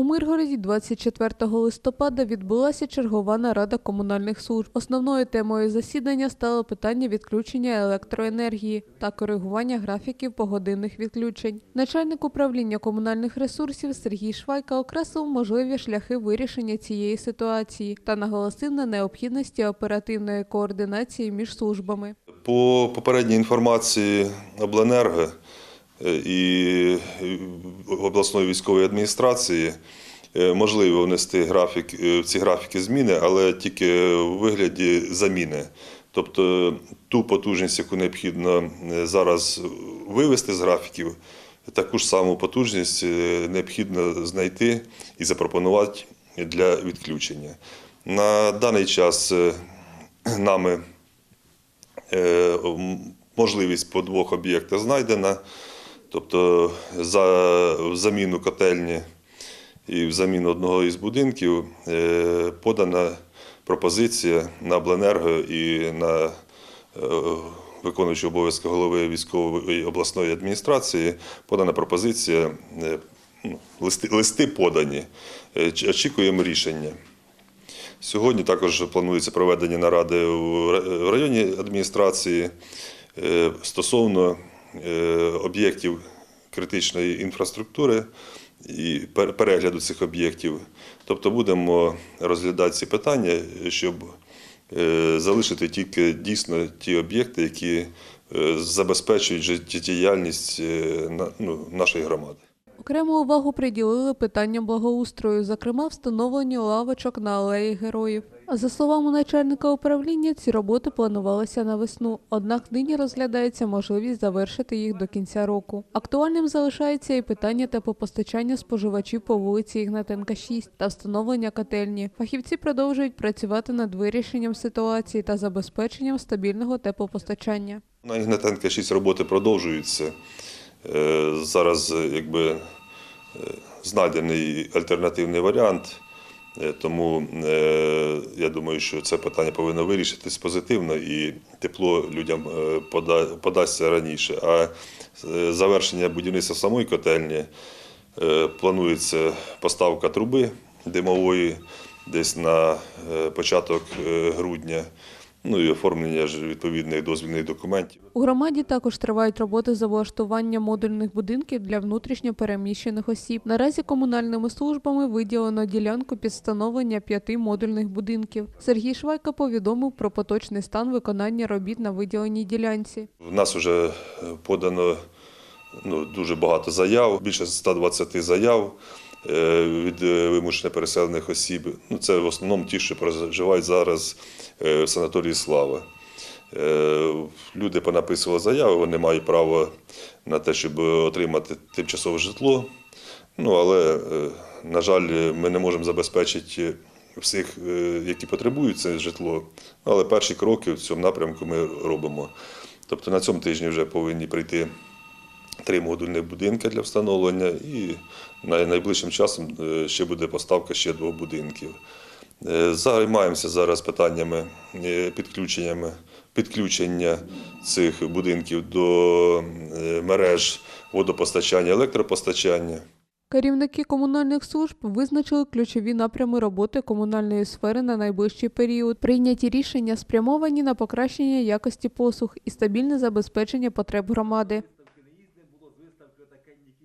У Миргороді 24 листопада відбулася чергова нарада комунальних служб. Основною темою засідання стало питання відключення електроенергії та коригування графіків погодинних відключень. Начальник управління комунальних ресурсів Сергій Швайка окреслив можливі шляхи вирішення цієї ситуації та наголосив на необхідності оперативної координації між службами. По попередній інформації обленерго і обласної військової адміністрації е, можливо внести графік, е, в ці графіки зміни, але тільки у вигляді заміни. Тобто ту потужність, яку необхідно е, зараз вивести з графіків, таку ж саму потужність е, необхідно знайти і запропонувати для відключення. На даний час е, нами Е, можливість по двох об'єктах знайдена, тобто за заміну котельні і в заміну одного із будинків е, подана пропозиція на обленерго і на е, виконуючий обов'язки голови військової обласної адміністрації подана пропозиція, е, ну, листи, листи подані. Очікуємо рішення. Сьогодні також планується проведення наради в районній адміністрації стосовно об'єктів критичної інфраструктури і пер- перегляду цих об'єктів. Тобто будемо розглядати ці питання, щоб е, залишити тільки дійсно ті об'єкти, які е, забезпечують життєдіяльність е, ну, нашої громади. Окрему увагу приділили питанням благоустрою, зокрема встановленню лавочок на алеї героїв. За словами начальника управління, ці роботи планувалися на весну, однак нині розглядається можливість завершити їх до кінця року. Актуальним залишається і питання теплопостачання споживачів по вулиці Ігнатенка 6 та встановлення котельні. Фахівці продовжують працювати над вирішенням ситуації та забезпеченням стабільного теплопостачання. На Ігнатенка 6 роботи продовжуються. Е, Зараз якби е, знайдений альтернативний варіант, тому е, я думаю, що це питання повинно вирішитись позитивно і тепло людям е, подасться раніше. А е, завершення будівництва самої котельні е, планується поставка труби димової десь на е, початок е, грудня. Ну і оформлення ж відповідних дозвільних документів. У громаді також тривають роботи з облаштування модульних будинків для внутрішньо переміщених осіб. Наразі комунальними службами виділено ділянку під встановлення п'яти модульних будинків. Сергій Швайка повідомив про поточний стан виконання робіт на виділеній ділянці. В нас вже подано ну, дуже багато заяв, більше 120 заяв е, від е, вимушено переселених осіб. Ну, це в основному ті, що проживають зараз е, в санаторії Слава. Е, Люди понаписували заяви, вони мають право на те, щоб отримати тимчасове житло. Ну, але, е, на жаль, ми не можемо забезпечити всіх, е, які потребують це житло. Але перші кроки в цьому напрямку ми робимо. Тобто на цьому тижні вже повинні прийти три модульних будинки для встановлення, і найближчим часом е, ще буде поставка ще двох будинків. Е, Займаємося зараз питаннями е, підключеннями, підключення цих будинків до мереж водопостачання, електропостачання. Керівники комунальних служб визначили ключові напрями роботи комунальної сфери на найближчий період. Прийняті рішення спрямовані на покращення якості послуг і стабільне забезпечення потреб громади.